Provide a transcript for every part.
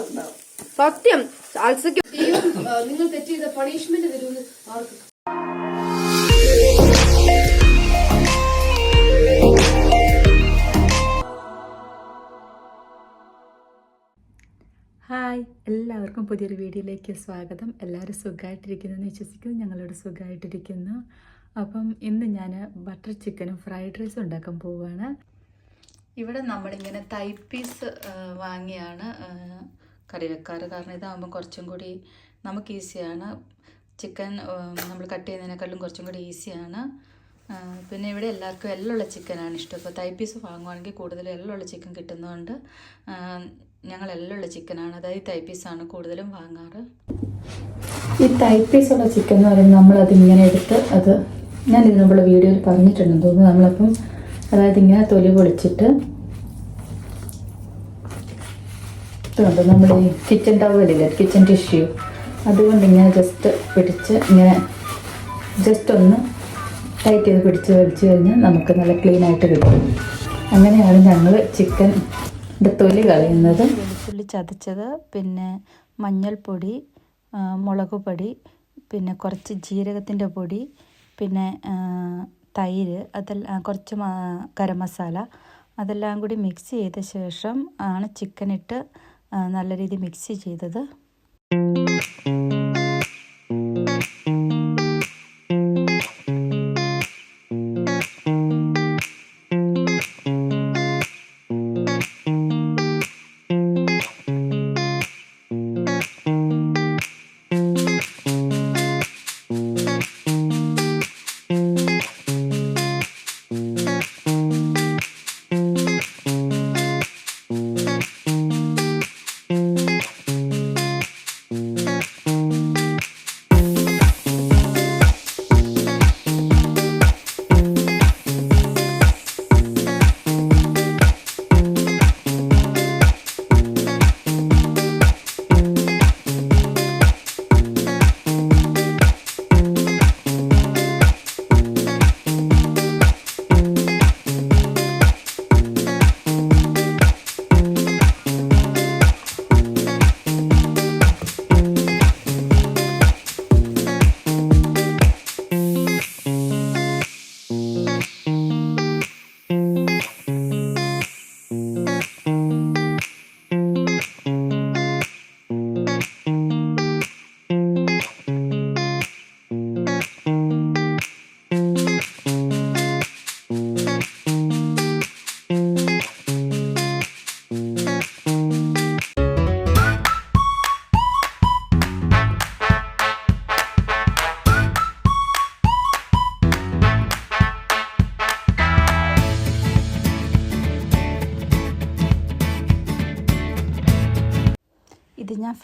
തിന്നണം. സത്യം സാൽസയ്ക്ക് നിങ്ങൾ തെറ്റ് ചെയ്ത പണിഷ്മെന്റ് തരുമെന്ന് ആർക്ക് ഹായ്. എല്ലാവർക്കും പുതിയൊരു വീഡിയോയിലേക്ക് സ്വാഗതം. എല്ലാവരും സുഖമായിട്ടിരിക്കുന്നു എന്ന് വിശ്വസിക്കുന്നു. ഞങ്ങളോട് സുഖമായിട്ടിരിക്കുന്നു അപ്പം ഇന്ന് ഞാൻ ബട്ടർ ചിക്കനും ഫ്രൈഡ് റൈസും ഉണ്ടാക്കാൻ പോവുകയാണ് ഇവിടെ നമ്മളിങ്ങനെ തൈ പീസ് വാങ്ങിയാണ്. കറി വെക്കാറ് കാരണം ഇതാകുമ്പോൾ കുറച്ചും കൂടി നമുക്ക് ഈസിയാണ്. ചിക്കൻ നമ്മൾ കട്ട് ചെയ്യുന്നതിനേക്കാളും കുറച്ചും കൂടി ഈസിയാണ്. പിന്നെ ഇവിടെ എല്ലാവർക്കും എല്ലുള്ള ചിക്കനാണ് ഇഷ്ടം. ഇപ്പോൾ തൈ പീസ് വാങ്ങുവാണെങ്കിൽ കൂടുതൽ എല്ലുള്ള ചിക്കൻ കിട്ടുന്നതുകൊണ്ട് ഞങ്ങൾ എല്ലുള്ള ചിക്കനാണ്. അതായത് തൈ പീസാണ് കൂടുതലും വാങ്ങാറ്. ഈ തൈ പീസുള്ള ചിക്കൻ എന്ന് പറയുന്നത് നമ്മളത് ഇങ്ങനെ എടുത്ത് അത് ഞാൻ ഇത് നമ്മുടെ വീഡിയോയിൽ പറഞ്ഞിട്ടുണ്ടെന്ന് തോന്നുന്നു നമ്മളപ്പം അതായത് ഇങ്ങനെ തൊലി പൊളിച്ചിട്ട് ഇതുകൊണ്ട് നമ്മുടെ ഈ കിച്ചൺ ടവലില്ലേ കിച്ചൺ ടിഷ്യൂ അതുകൊണ്ട് ഇങ്ങനെ ജസ്റ്റ് പിടിച്ച് ഇങ്ങനെ ജസ്റ്റ് ഒന്ന് ടൈറ്റ് ചെയ്ത് പിടിച്ച് വലിച്ചു കഴിഞ്ഞാൽ നമുക്ക് നല്ല ക്ലീൻ ആയിട്ട് കിട്ടും. അങ്ങനെയാണ് ഞങ്ങൾ ചിക്കന്റെ തൊലി കളയുന്നത്. വെളുത്തുള്ളി ചതച്ചത് പിന്നെ മഞ്ഞൾപ്പൊടി മുളക് പൊടി പിന്നെ കുറച്ച് ജീരകത്തിന്റെ പൊടി പിന്നെ തൈര് അതെല്ലാം കുറച്ച് ഗരം മസാല അതെല്ലാം കൂടി മിക്സ് ചെയ്ത ശേഷം ആണ് ചിക്കൻ ഇട്ട് നല്ല രീതിയിൽ മിക്സ് ചെയ്തത്.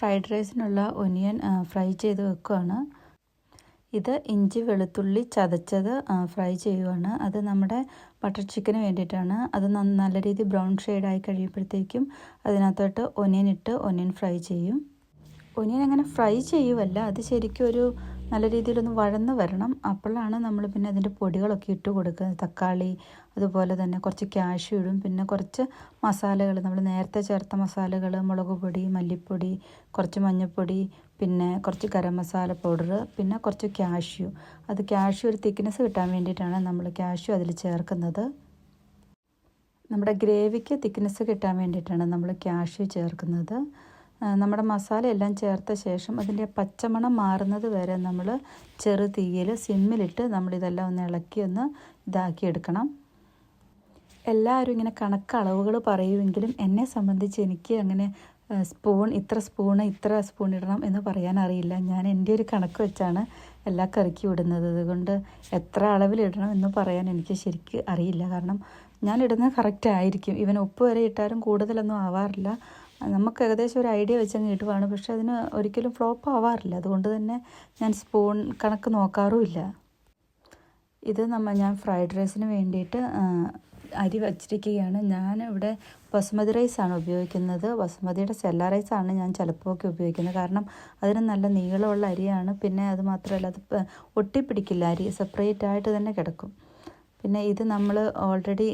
ഫ്രൈഡ് റൈസിനുള്ള ഒനിയൻ ഫ്രൈ ചെയ്ത് വെക്കുകയാണ് ഇത് ഇഞ്ചി വെളുത്തുള്ളി ചതച്ചത് ഫ്രൈ ചെയ്യുവാണ്. അത് നമ്മുടെ ബട്ടർ ചിക്കന് വേണ്ടിയിട്ടാണ്. അത് നല്ല രീതിയിൽ ബ്രൗൺ ഷെയ്ഡായി കഴിയുമ്പോഴത്തേക്കും അതിനകത്തോട്ട് ഒനിയൻ ഇട്ട് ഒനിയൻ ഫ്രൈ ചെയ്യും. ഒനിയൻ അങ്ങനെ ഫ്രൈ ചെയ്യുമല്ല അത് ശരിക്കും ഒരു നല്ല രീതിയിലൊന്ന് വഴന്ന് വരണം. അപ്പോഴാണ് നമ്മൾ പിന്നെ അതിന്റെ പൊടികളൊക്കെ ഇട്ട് കൊടുക്കുന്നത് തക്കാളി അതുപോലെ തന്നെ കുറച്ച് ക്യാഷ്യൂ ഇടും. പിന്നെ കുറച്ച് മസാലകൾ നമ്മൾ നേരത്തെ ചേർത്ത മസാലകൾ മുളക് പൊടി മല്ലിപ്പൊടി കുറച്ച് മഞ്ഞൾപ്പൊടി പിന്നെ കുറച്ച് ഗരം മസാല പൗഡർ പിന്നെ കുറച്ച് കാഷ്യൂ അത് ക്യാഷ്യൂ ഒരു തിക്നെസ് കിട്ടാൻ വേണ്ടിയിട്ടാണ് നമ്മൾ കാഷ്യൂ അതിൽ ചേർക്കുന്നത്. നമ്മുടെ ഗ്രേവിക്ക് തിക്നെസ് കിട്ടാൻ വേണ്ടിയിട്ടാണ് നമ്മൾ കാഷ്യൂ ചേർക്കുന്നത്. നമ്മുടെ മസാല എല്ലാം ചേർത്ത ശേഷം അതിന്റെ പച്ചമണം മാറുന്നത് വരെ നമ്മൾ ചെറു തീയിൽ സിമ്മിലിട്ട് നമ്മളിതെല്ലാം ഒന്ന് ഇളക്കി ഒന്ന് ഇതാക്കിയെടുക്കണം എല്ലാവരും ഇങ്ങനെ കണക്ക് അളവുകൾ പറയുമെങ്കിലും എന്നെ സംബന്ധിച്ച് എനിക്ക് അങ്ങനെ സ്പൂൺ ഇത്ര സ്പൂണ് ഇത്ര സ്പൂൺ ഇടണം എന്ന് പറയാൻ അറിയില്ല. ഞാൻ എന്റെ ഒരു കണക്ക് വെച്ചാണ് എല്ലാ കറിക്കും ഇടുന്നത് അതുകൊണ്ട് എത്ര അളവിലിടണം എന്ന് പറയാൻ എനിക്ക് ശരിക്ക് അറിയില്ല. കാരണം ഞാൻ ഇടുന്നത് കറക്റ്റ് ആയിരിക്കും. ഇവൻ ഉപ്പ് വരെ ഇട്ടാലും കൂടുതലൊന്നും ആവാറില്ല. നമുക്ക് ഏകദേശം ഒരു ഐഡിയ വെച്ചങ്ങ് കിട്ടുവാണ്. പക്ഷേ അതിന് ഒരിക്കലും ഫ്ലോപ്പ് ആവാറില്ല. അതുകൊണ്ട് തന്നെ ഞാൻ സ്പൂൺ കണക്ക് നോക്കാറുമില്ല. ഇത് നമ്മൾ ഞാൻ ഫ്രൈഡ് റൈസിന് വേണ്ടിയിട്ട് അരി വച്ചിരിക്കുകയാണ്. ഞാൻ ഇവിടെ ബസുമതി റൈസാണ് ഉപയോഗിക്കുന്നത്. ബസുമതിയുടെ സെല്ല റൈസാണ് ഞാൻ ചിലപ്പോൾ ഒക്കെ ഉപയോഗിക്കുന്നത്. കാരണം അതിന് നല്ല നീളമുള്ള അരിയാണ്. പിന്നെ അത് മാത്രമല്ല അത് ഒട്ടിപ്പിടിക്കില്ല. അരി സെപ്പറേറ്റ് ആയിട്ട് തന്നെ കിടക്കും. പിന്നെ ഇത് നമ്മൾ ഓൾറെഡി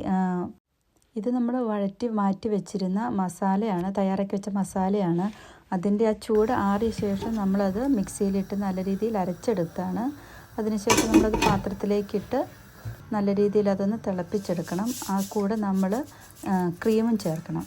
ഇത് നമ്മൾ വഴറ്റി മാറ്റി വെച്ചിരുന്ന മസാലയാണ് തയ്യാറാക്കി വെച്ച മസാലയാണ്. അതിന്റെ ആ ചൂട് ആറിയ ശേഷം നമ്മളത് മിക്സിയിലിട്ട് നല്ല രീതിയിൽ അരച്ചെടുത്താണ്. അതിനുശേഷം നമ്മളത് പാത്രത്തിലേക്കിട്ട് നല്ല രീതിയിൽ അതൊന്ന് തിളപ്പിച്ചെടുക്കണം. ആ കൂടെ നമ്മൾ ക്രീമും ചേർക്കണം.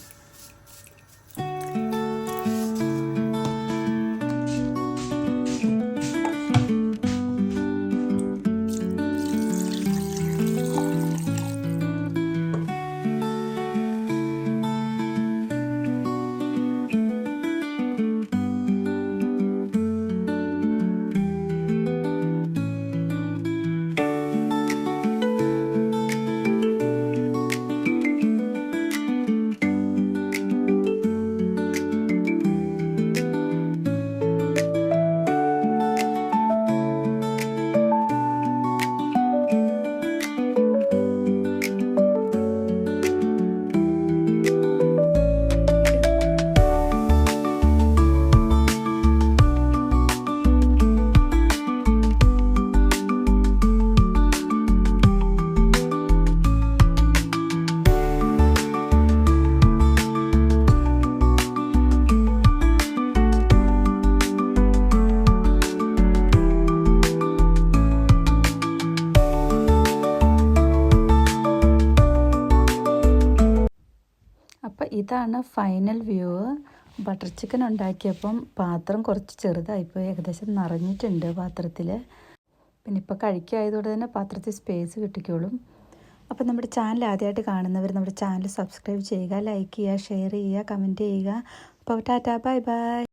ഇതാണ് ഫൈനൽ വ്യൂ ബട്ടർ ചിക്കൻ ഉണ്ടാക്കിയപ്പം പാത്രം കുറച്ച് ചെറുതായിപ്പോൾ ഏകദേശം നിറഞ്ഞിട്ടുണ്ട് പാത്രത്തിൽ പിന്നെ ഇപ്പോൾ കഴിക്കായതുകൊണ്ട് തന്നെ പാത്രത്തിൽ സ്പേസ് കിട്ടിക്കോളും. അപ്പം നമ്മുടെ ചാനൽ ആദ്യമായിട്ട് കാണുന്നവർ നമ്മുടെ ചാനൽ സബ്സ്ക്രൈബ് ചെയ്യുക ലൈക്ക് ചെയ്യുക ഷെയർ ചെയ്യുക കമന്റ് ചെയ്യുക. അപ്പോൾ ടാറ്റാ ബൈ ബൈ